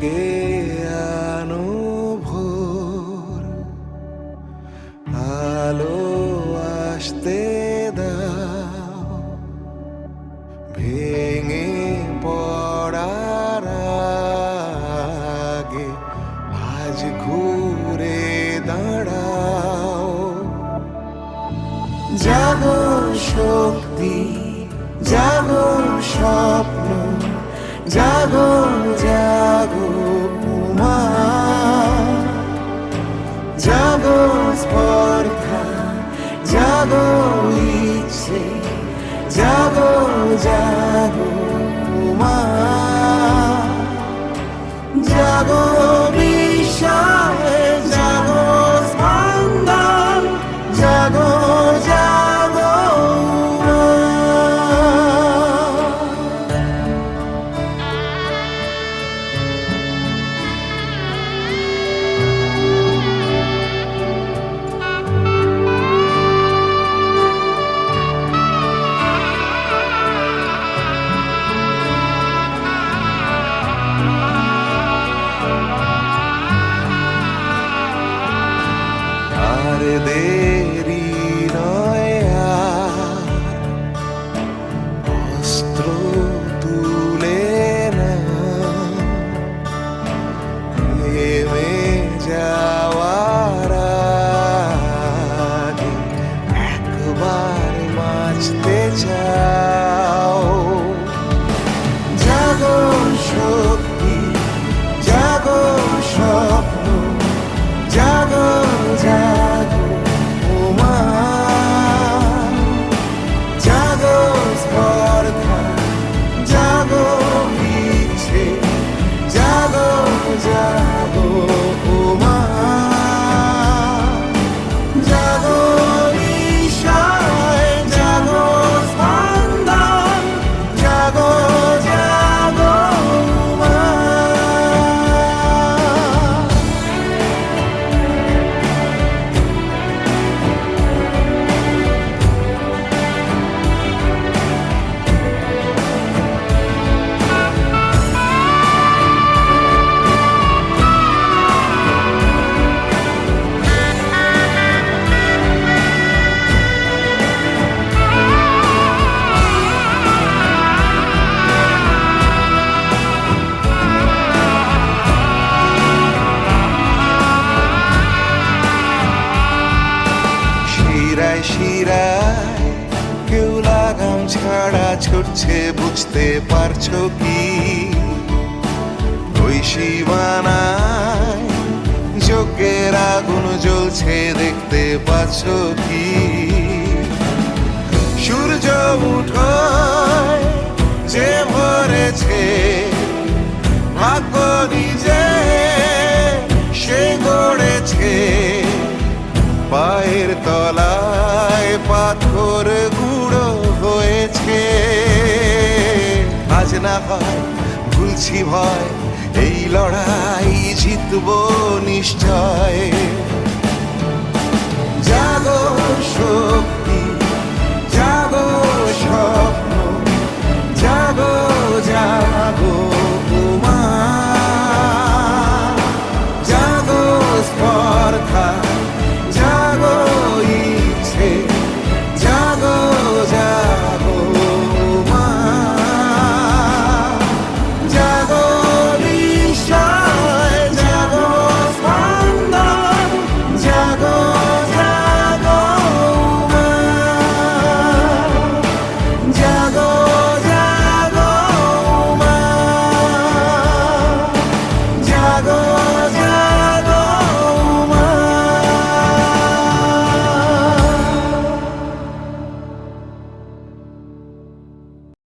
ডেকে আনো ভোর আলো আসতে দাও। ভেঙে পড়ার আগে আজ ঘুরে দাঁড়াও। জাগো শক্তি, জাগো স্বপ্ন, জাগো জাগো জাগো মা। জাগো জাগো শিরায় কেউ লাগাম ছাড়া ছুটছে, বুঝতে পারছ কি? ওই সীমানায় যজ্ঞের আগুন জ্বলছে, দেখতে পাচ্ছ কি? সূর্য উঠোয় যে ভরেছে, ভাগ্য নিজে সে গড়েছে। পায়ের তলায় পাথর গুঁড়ো হয়েছে। আজ না হয় ভুলছি ভয়, এই লড়াই জিতব নিশ্চয়। জাগো শোক